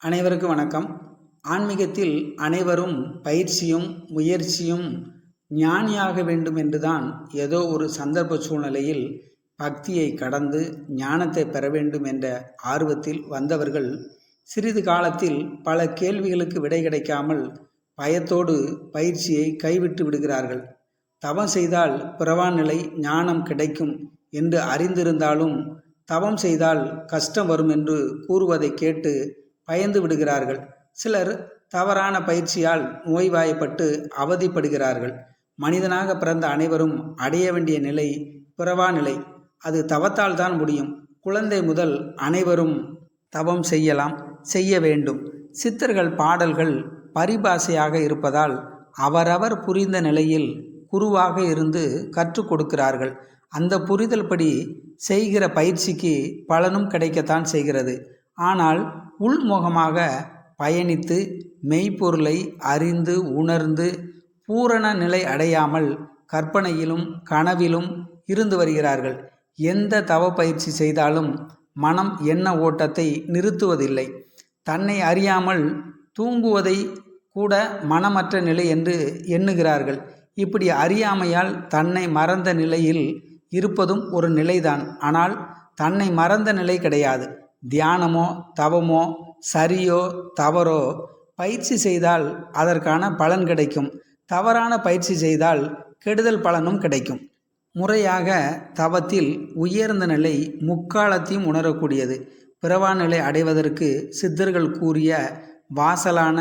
அனைவருக்கும் வணக்கம். ஆன்மீகத்தில் அனைவரும் பயிற்சியும் முயற்சியும் ஞானியாக வேண்டும் என்றுதான் ஏதோ ஒரு சந்தர்ப்ப சூழ்நிலையில் பக்தியை கடந்து ஞானத்தை பெற வேண்டும் என்ற ஆர்வத்தில் வந்தவர்கள் சிறிது காலத்தில் பல கேள்விகளுக்கு விடை கிடைக்காமல் பயத்தோடு பயிற்சியை கைவிட்டு விடுகிறார்கள். தவம் செய்தால் பிறவான் நிலை ஞானம் கிடைக்கும் என்று அறிந்திருந்தாலும் தவம் செய்தால் கஷ்டம் வரும் என்று கூறுவதை கேட்டு பயந்து விடுகிறார்கள். சிலர் தவறான பயிற்சியால் நோய்வாய்ப்பட்டு அவதிப்படுகிறார்கள். மனிதனாக பிறந்த அனைவரும் அடைய வேண்டிய நிலை பிறவா நிலை. அது தவத்தால் தான் முடியும். குழந்தை முதல் அனைவரும் தவம் செய்யலாம் செய்ய வேண்டும். சித்தர்கள் பாடல்கள் பரிபாஷையாக இருப்பதால் அவரவர் புரிந்த நிலையில் குருவாக இருந்து கற்றுக் கொடுக்கிறார்கள். அந்த புரிதல் படி செய்கிற பயிற்சிக்கு பலனும் கிடைக்கத்தான் செய்கிறது. ஆனால் உள்முகமாக பயணித்து மெய்ப்பொருளை அறிந்து உணர்ந்து பூரண நிலை அடையாமல் கற்பனையிலும் கனவிலும் இருந்து வருகிறார்கள். எந்த தவ பயிற்சி செய்தாலும் மனம் எண்ண ஓட்டத்தை நிறுத்துவதில்லை. தன்னை அறியாமல் தூங்குவதை கூட மனமற்ற நிலை என்று எண்ணுகிறார்கள். இப்படி அறியாமையால் தன்னை மறந்த நிலையில் இருப்பதும் ஒரு நிலைதான். ஆனால் தன்னை மறந்த நிலை கிடையாது. தியானமோ தவமோ சரியோ தவறோ பயிற்சி செய்தால் அதற்கான பலன் கிடைக்கும். தவறான பயிற்சி செய்தால் கெடுதல் பலனும் கிடைக்கும். முறையாக தவத்தில் உயர்ந்த நிலை முக்காலத்தையும் உணரக்கூடியது. பிறவா நிலை அடைவதற்கு சித்தர்கள் கூறிய வாசலான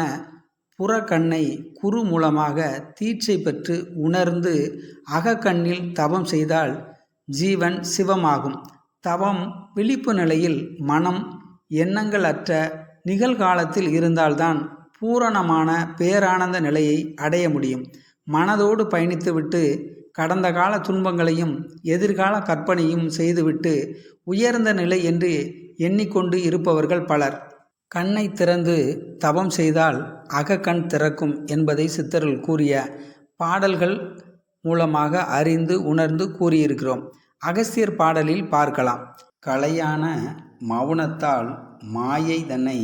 புறக்கண்ணை குரு மூலமாக தீட்சை பெற்று உணர்ந்து அகக்கண்ணில் தவம் செய்தால் ஜீவன் சிவமாகும். தவம் விழிப்பு நிலையில் மனம் எண்ணங்கள் அற்ற நிகழ்காலத்தில் இருந்தால்தான் பூரணமான பேரானந்த நிலையை அடைய முடியும். மனதோடு பயணித்துவிட்டு கடந்த கால துன்பங்களையும் எதிர்கால கற்பனையும் செய்துவிட்டு உயர்ந்த நிலை என்று எண்ணிக்கொண்டு இருப்பவர்கள் பலர். கண்ணை திறந்து தவம் செய்தால் அகக்கண் திறக்கும் என்பதை சித்தர்கள் கூறிய பாடல்கள் மூலமாக அறிந்து உணர்ந்து கூறியிருக்கிறோம். அகஸ்தியர் பாடலில் பார்க்கலாம். கலையான மௌனத்தால் மாயை தன்னை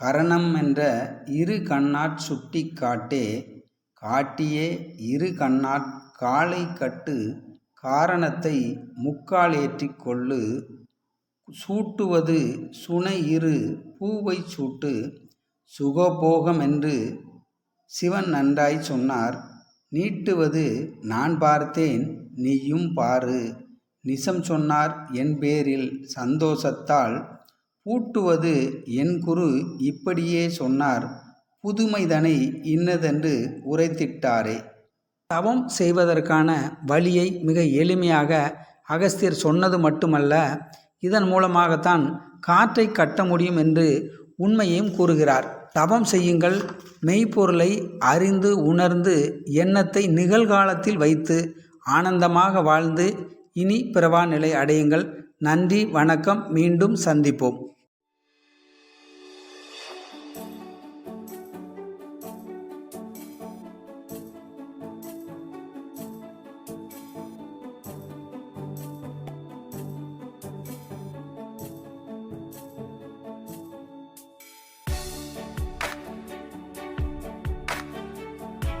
கரணம் என்ற இரு கண்ணாற் சுட்டி காட்டே காட்டியே இரு கண்ணாற் காலை கட்டு காரணத்தை முக்கால் ஏற்றி கொள்ளு சூட்டுவது சுனை இரு பூவை சூட்டு சுகபோகம் என்று சிவன் நன்றாய் சொன்னார். நீட்டுவது நான் பார்த்தேன் நீயும் பாரு. நிசம் சொன்னார் என் பேரில் சந்தோஷத்தால். பூட்டுவது என் குரு இப்படியே சொன்னார். புதுமைதனை இன்னதென்று உரைத்திட்டாரே. தவம் செய்வதற்கான வழியை மிக எளிமையாக அகஸ்தியர் சொன்னது மட்டுமல்ல இதன் மூலமாகத்தான் காற்றை கட்ட முடியும் என்று உண்மையையும் கூறுகிறார். தவம் செய்யுங்கள் மெய்ப்பொருளை அறிந்து உணர்ந்து எண்ணத்தை நிகழ்காலத்தில் வைத்து ஆனந்தமாக வாழ்ந்து இனி பிரவா நிலை அடையுங்கள். நன்றி வணக்கம். மீண்டும் சந்திப்போம்.